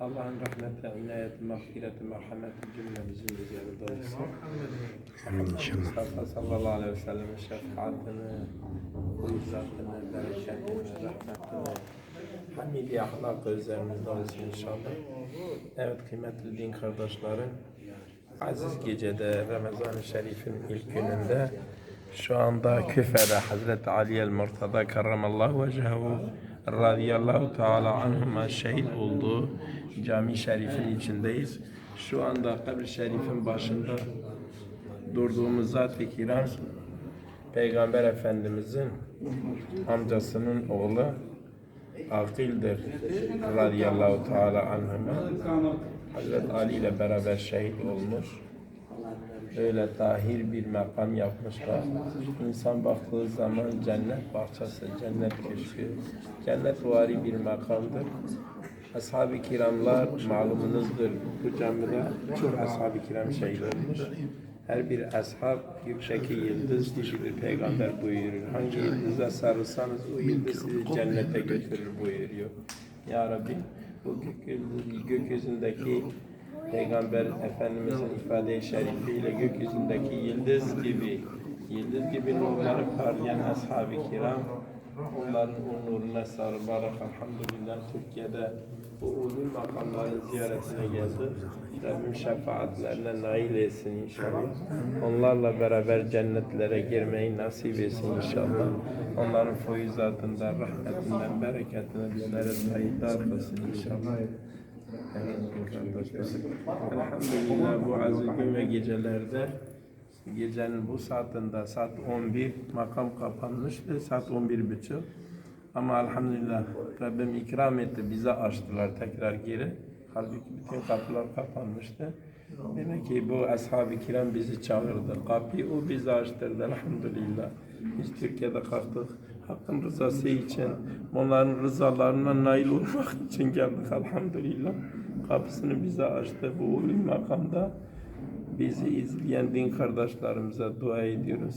Allah'ın rahmeti, inayeti, mağfireti, merhameti cümlemizin üzerinde olsun. Amin inşallah. Sallallahu aleyhi ve sellem'in şefaatini, huzzatını, bereketini, rahmetini, hamidi ahlakı üzerimizde olsun inşallah. Evet kıymetli din kardeşlerim, aziz gecede Ramazan-ı Şerif'in ilk gününde şu anda Küfe'de Hazreti Ali el-Murtada karramallahu vechehu radıyallahu teala anhuma şehit olduğu cami şerifin içindeyiz. Şu anda kabri şerifin başında durduğumuz zat-ı kiram Peygamber Efendimizin amcasının oğlu Akil'dir radıyallahu teala anhuma Hazreti Ali ile beraber şehit olmuş. Öyle tahir bir makam yapmışlar. İnsan baktığı zaman cennet bahçesi, cennet köşkü, cennet vari bir makamdır. Ashab-ı kiramlar malumunuzdur bu camide çok ashab-ı kiram şehit olmuş. Her bir ashab gökteki yıldız gibidir peygamber buyuruyor. Hangi yıldıza sarılsanız o yıldız sizi cennete götürür buyuruyor. Ya Rabbi bu gökyüzü, gökyüzündeki Peygamber Efendimizin ifade-i şerifiyle gökyüzündeki yıldız gibi, yıldız gibi nurları parlayan ashab-ı kiram, onların o nuruna sarılarak elhamdülillah Türkiye'de bu ulul makamların ziyaretine geldi. Rabbim şefaatlerine nail etsin inşallah. Onlarla beraber cennetlere girmeyi nasip etsin inşallah. Onların feyizatından, rahmetinden, bereketinden bizlere sayıdar kılsın inşallah. Elhamdülillah bu aziz gün ve gecelerde gecenin bu saatinde saat 11 makam kapanmıştı saat 11 buçuk. Ama elhamdülillah Rabbim ikram etti bize açtılar tekrar geri. Halbuki bütün kapılar kapanmıştı. Demek ki bu ashab-ı kiram bizi çağırdı. Kapıyı o bize açtırdı elhamdülillah. Biz Türkiye'de kalktık. Hakkın rızası için, onların rızalarına nail olmak için geldik elhamdülillah. Kapısını bize açtı bu ulul makamda. Bizi izleyen din kardeşlerimize dua ediyoruz.